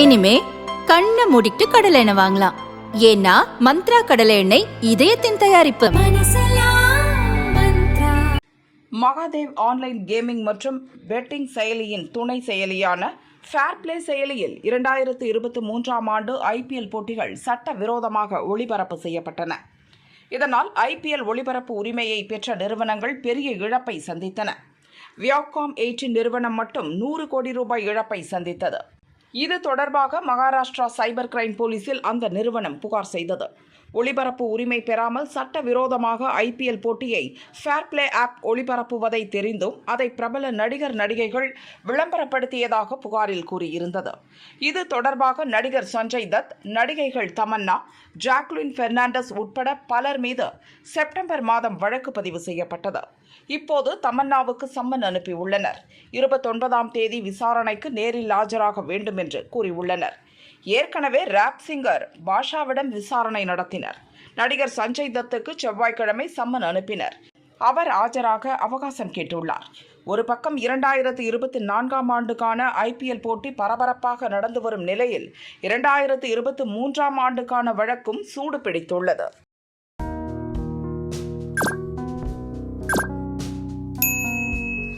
இனிமே கண்ணை மூடிட்டு கடலை எண்ணெய் வாங்கலாம். ஏன்னா மந்த்ரா கடலை எண்ணெய் இதயத்தின் தயாரிப்பு. மகாதேவ் ஆன்லைன் கேமிங் மற்றும் பெட்டிங் செயலியின் துணை செயலியான ஃபேர் பிளே செயலியில் இரண்டாயிரத்து இருபத்தி மூன்றாம் ஆண்டு ஐபிஎல் போட்டிகள் சட்டவிரோதமாக ஒளிபரப்பு செய்யப்பட்டன. இதனால் ஐபிஎல் ஒளிபரப்பு உரிமையை பெற்ற நிறுவனங்கள் பெரிய இழப்பை சந்தித்தன. வியாகாம் எயிட்டின் நிறுவனம் மட்டும் நூறு கோடி ரூபாய் இழப்பை சந்தித்தது. இது தொடர்பாக மகாராஷ்டிரா சைபர் கிரைம் போலீசில் அந்த நிறுவனம் புகார் செய்தது. ஒளிபரப்பு உரிமை பெறாமல் சட்டவிரோதமாக ஐபிஎல் போட்டியை ஃபேர் பிளே ஆப் ஒளிபரப்புவதை தெரிந்தும் அதை பிரபல நடிகர் நடிகைகள் விளம்பரப்படுத்தியதாக புகாரில் கூறியிருந்தது. இது தொடர்பாக நடிகர் சஞ்சய் தத் நடிகைகள் தமன்னா ஜாக்லின் பெர்னாண்டஸ் உட்பட பலர் மீது செப்டம்பர் மாதம் வழக்கு பதிவு செய்யப்பட்டது. இப்போது தமன்னாவுக்கு சம்மன் அனுப்பியுள்ளனர். இருபத்தொன்பதாம் தேதி விசாரணைக்கு நேரில் ஆஜராக வேண்டும் என்று கூறியுள்ளனர். ஏற்கனவே ராப் சிங்கர் பாஷாவிடம் விசாரணை நடத்தினர். நடிகர் சஞ்சய் தத்துக்கு செவ்வாய்க்கிழமை சம்மன் அனுப்பினர். அவர் ஆஜராக அவகாசம் கேட்டுள்ளார். ஒரு பக்கம் இரண்டாயிரத்து இருபத்தி நான்காம் ஆண்டுக்கான ஐபிஎல் போட்டி பரபரப்பாக நடந்து வரும் நிலையில் இரண்டாயிரத்து இருபத்தி மூன்றாம் ஆண்டுக்கான வழக்கும் சூடு பிடித்துள்ளது.